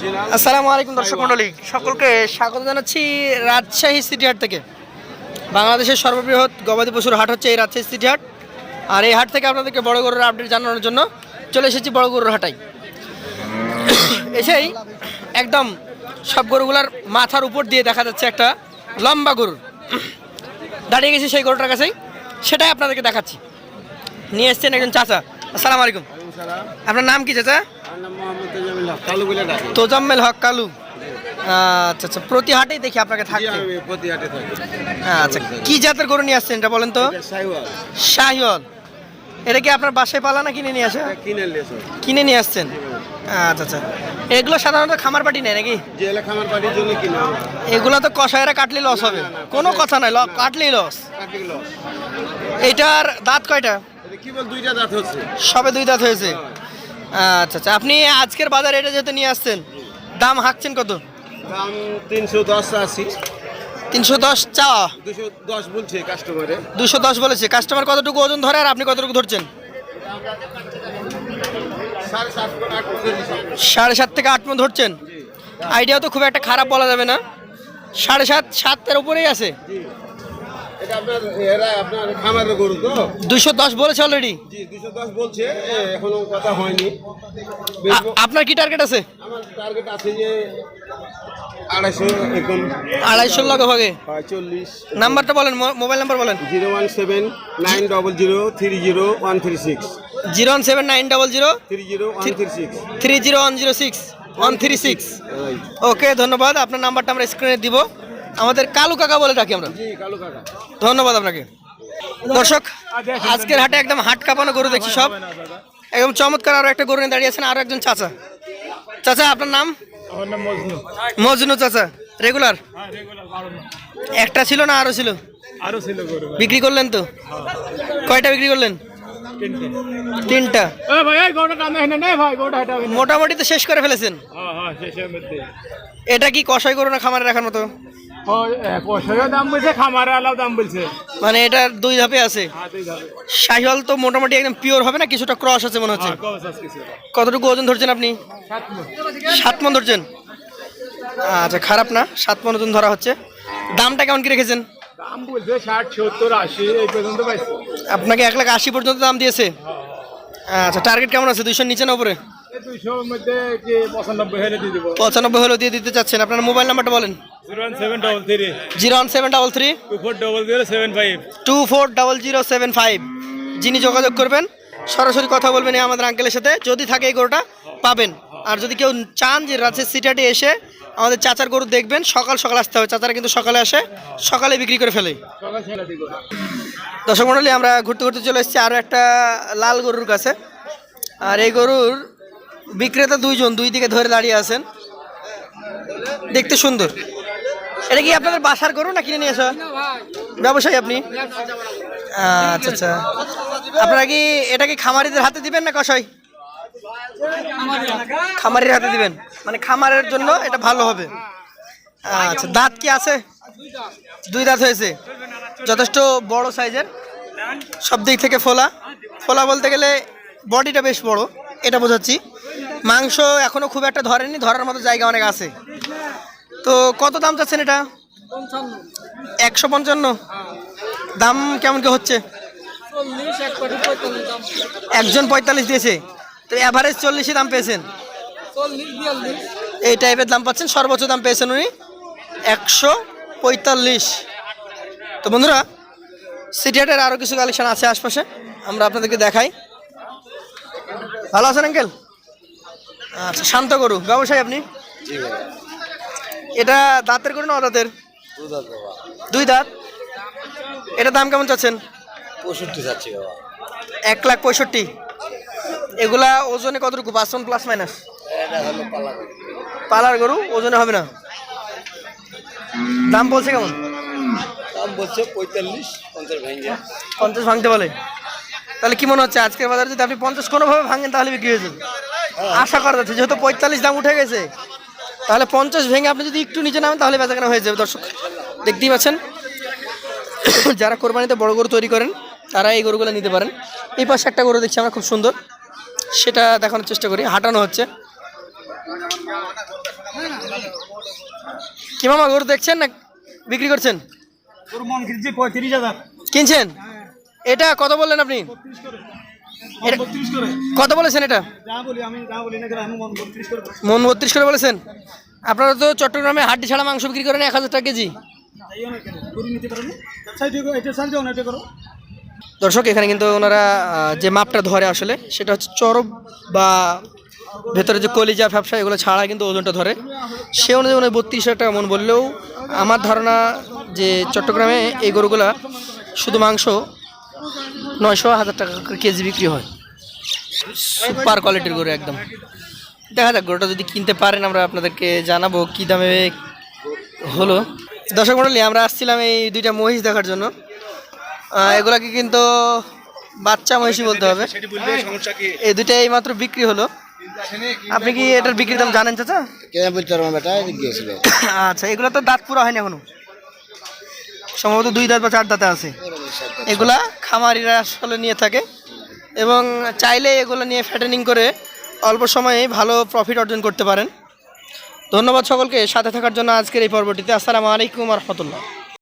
আসসালামু আলাইকুম দর্শক মণ্ডলী। সকলকে স্বাগত জানাচ্ছি রাজশাহী সিটি হাট থেকে। বাংলাদেশের সর্ববৃহৎ গবাদি পশুর হাট হচ্ছে এই রাজশাহী সিটি হাট। আর এই হাট থেকে আপনাদেরকে বড় গরুর আপডেট জানানোর জন্য চলে এসেছি বড় গরুর হাটাই এসেই একদম সব গরুগুলার মাথার উপর দিয়ে দেখা যাচ্ছে একটা লম্বা গরুর দাঁড়িয়ে গেছি সেই গরুটার কাছেই। সেটাই আপনাদেরকে দেখাচ্ছি। নিয়ে এসছেন একজন চাচা। আসসালামু আলাইকুম। আপনার নাম কি চাচা? তোজাম্মেল হক কালু। আচ্ছা আচ্ছা প্রতি হাটেই দেখি আপনাকে থাকতে। আচ্ছা কি জাতের গরু নিয়ে আসছেন এটা বলেন তো? শাহিওয়াল। এটা কি আপনার বাসায় পালা না কিনে নিয়ে আসে? কিনে নিয়ে আসছেন? আচ্ছা আচ্ছা। এগুলো সাধারণত খামার পাটি নেয় নাকি? এগুলো তো কষায়রা কাটলে লস হবে। কোনো কথা নাই কাটলেই লস এইটার দাঁত কয়টা? সবে দুই দাঁত হয়েছে? আচ্ছা আচ্ছা। আপনি আজকের বাজারে এটা যেহেতু নিয়ে আসছেন দাম হাঁকছেন কত? দাম তিনশো দশ আশি তিনশো দশ চাওয়া? দুশো দশ বলছে কাস্টমারে দুশো দশ বলেছে। কাস্টমার কতটুকু ওজন ধরে আর আপনি কতটুকু ধরছেন? সাড়ে সাত থেকে আট মন ধরছেন? আইডিয়াও তো খুব একটা খারাপ বলা যাবে না। সাড়ে সাত সাতের উপরেই আছে? এটা আপনার এরা আপনার খামারের গরু তো? দুশো দশ বলেছে অলরেডি জি দুশো দশ বলছে এখনও কথা হয়নি। আপনার কি টার্গেট আছে? আমার টার্গেট আছে যে আড়াইশো এখন আড়াইশোর লগে ভাগে। চল্লিশ। নাম্বারটা বলেন মোবাইল নাম্বার বলেন। Zero one seven nine double zero three zero one three six. Zero one seven nine double zero three zero one three six. Three zero one zero six one three six. Okay ধন্যবাদ। আপনার নাম্বারটা আমরা স্ক্রিনে দিব। আমাদের কালু কাকা বলে ডাকি আমরা। ধন্যবাদ আপনাকে। দর্শক আজকের হাটে একদম হাট কাঁপানো গরু দেখছি সব। একদম চমৎকার আরও একটা গরু নিয়ে দাঁড়িয়ে আছেন আরও একজন চাচা। চাচা আপনার নাম? মজনু। চাচা রেগুলার একটা ছিল না আরও ছিল? আরও ছিল বিক্রি করলেন তো? কয়টা বিক্রি করলেন? তিনটা। মোটামুটি তো শেষ করে ফেলেছেন। হ্যাঁ হ্যাঁ এটা কি কষাই গরু না খামারে রাখার মতো? দাম বলছে খামারে আলাও দাম বলছে। মানে এটা দুই ধাপে আছে। হ্যাঁ শাহিওয়াল তো মোটামুটি একদম পিওর হবে না? কিছুটা ক্রস আছে মনে হচ্ছে। হ্যাঁ কতটুকু ওজন ধরছেন আপনি? সাত। মন। ধরছেন? আচ্ছা খারাপ না। সাত মন ওজন ধরা হচ্ছে। দামটা কেমন কি রেখেছেন? দাম বলছে ষাট সত্তর আশি এই পর্যন্ত আপনাকে এক লাখ আশি পর্যন্ত দাম দিয়েছে। আচ্ছা টার্গেট কেমন আছে? দুইশোর নিচে না উপরে? পঁচানব্বই হলে দিয়ে দিতে চাচ্ছেন। আপনার মোবাইল নাম্বারটা বলেন। Zero one seven double three two four double zero seven five যিনি যোগাযোগ করবেন সরাসরি কথা বলবেন আমাদের আঙ্কেলের সাথে। যদি থাকে এই গরুটা পাবেন। আর যদি কেউ চান যে রাজের সিটাটি এসে আমাদের চাচার গরু দেখবেন সকাল সকাল আসতে হবে। চাচারা কিন্তু সকালে আসে সকালে বিক্রি করে ফেলে। দর্শক মণ্ডলী আমরা ঘুরতে ঘুরতে চলে এসেছি। আরও একটা লাল গরুর কাছে। আর এই গরুর বিক্রেতা দুইজন দুই দিকে ধরে দাঁড়িয়ে আছেন। দেখতে সুন্দর। এটা কি আপনাদের বাসার গরু না কিনে নিয়ে আসা ব্যবসায়ী আপনি? আচ্ছা আচ্ছা। আপনারা কি এটা কি খামারিদের হাতে দিবেন না কষাই খামারির হাতে দিবেন। মানে খামারের জন্য এটা ভালো হবে। আচ্ছা দাঁত কি আছে? দুই দাঁত হয়েছে। যথেষ্ট বড় সাইজের। সব দিক থেকে ফোলা। ফোলা বলতে গেলে বডিটা বেশ বড়, এটা বোঝাচ্ছি। মাংস এখনও খুব একটা ধরেনি, ধরার মতো জায়গা অনেক আছে। তো কত দাম চাচ্ছেন এটা? একশো পঞ্চান্ন? দাম কেমন কি হচ্ছে? একজন পঁয়তাল্লিশ দিয়েছে। তো অ্যাভারেজ চল্লিশে দাম পেয়েছেন। এই টাইপের দাম পাচ্ছেন সর্বোচ্চ দাম পেয়েছেন উনি একশো পঁয়তাল্লিশ। তো বন্ধুরা সিটি হাটের আরও কিছু কালেকশন আছে আশপাশে আমরা আপনাদেরকে দেখাই। ভালো আছেন আঙ্কেল আচ্ছা শান্ত গরু। ব্যবসায়ী আপনি? এটা দাঁতের গরু না দাঁতের দুই দাঁত। এটা দাম কেমন চাচ্ছেন? পঁয়ষট্টি যাচ্ছি বাবা। এক লাখ পঁয়ষট্টি। এগুলা ওজনে কতটুকু? পাঁচ টন প্লাস মাইনাস পালার গরু। ওজনে হবে না। দাম বলছে কেমন? দাম বলছে পঁয়তাল্লিশ পঞ্চাশ ভেঙে। পঞ্চাশ ভাঙতে বলে। তাহলে কি মনে হচ্ছে আজকের বাজারে যদি আপনি পঞ্চাশ কোনোভাবে ভাঙেন তাহলে বিক্রি হয়ে যাবে? আশা করা যাচ্ছে যেহেতু পঁয়তাল্লিশ দাম উঠে গেছে। তাহলে পঞ্চাশ ভেঙে আপনি যদি একটু নিচে নামেন তাহলে বেচাকেনা হয়ে যাবে দর্শক। দেখতেই পাচ্ছেন? যারা কোরবানিতে বড় গরু তৈরি করেন তারা এই গরুগুলো নিতে পারেন। এই পাশে একটা গরু দেখছি আমরা খুব সুন্দর। সেটা দেখানোর চেষ্টা করি হাঁটানো হচ্ছে। কি মামা গরু দেখছেন না বিক্রি করছেন? কিনছেন? এটা কত বললেন আপনি? কত বলেছেন এটা? মন বত্রিশ করে বলেছেন? আপনারা তো চট্টগ্রামে হাড্ডি ছাড়া মাংস বিক্রি করেন এক হাজার টাকা কেজি। দর্শক এখানে কিন্তু ওনারা যে মাপটা ধরে আসলে সেটা হচ্ছে চরব বা ভেতরে যে কলিজা ব্যবসা এগুলো ছাড়া কিন্তু ওজনটা ধরে। সে অনুযায়ী উনি বত্রিশ হাজার টাকা মন বললেও আমার ধারণা যে চট্টগ্রামে এই গরুগুলা শুধু মাংস নয়শো হাজার টাকা কেজি বিক্রি হয়। সুপার কোয়ালিটির গরু একদম। দেখা যাক গরুটা যদি কিনতে পারেন আমরা আপনাদেরকে জানাব কী দামে হলো। দর্শক মণ্ডলী আমরা আসছিলাম এই দুইটা মহিষ দেখার জন্য। এগুলাকে কিন্তু বাচ্চা মহিষই বলতে হবে। এই দুইটা এই মাত্র বিক্রি হলো। আপনি কি এটার বিক্রির দাম জানেন চাচা? কেন বলতে পারব বেটা? আচ্ছা এগুলো তো দাঁত পুরো হয়নি এখনও। সম্ভবত দুই দাঁত বা চার দাঁতে আছে। এগুলা খামারিরা আসলে নিয়ে থাকে এবং চাইলে এগুলো নিয়ে ফ্যাটেনিং করে অল্প সময়ে ভালো প্রফিট অর্জন করতে পারেন। ধন্যবাদ সকলকে, সাথে থাকার জন্য আজকের এই পর্বটিতে। আসসালামু আলাইকুম রহমতুল্লাহ।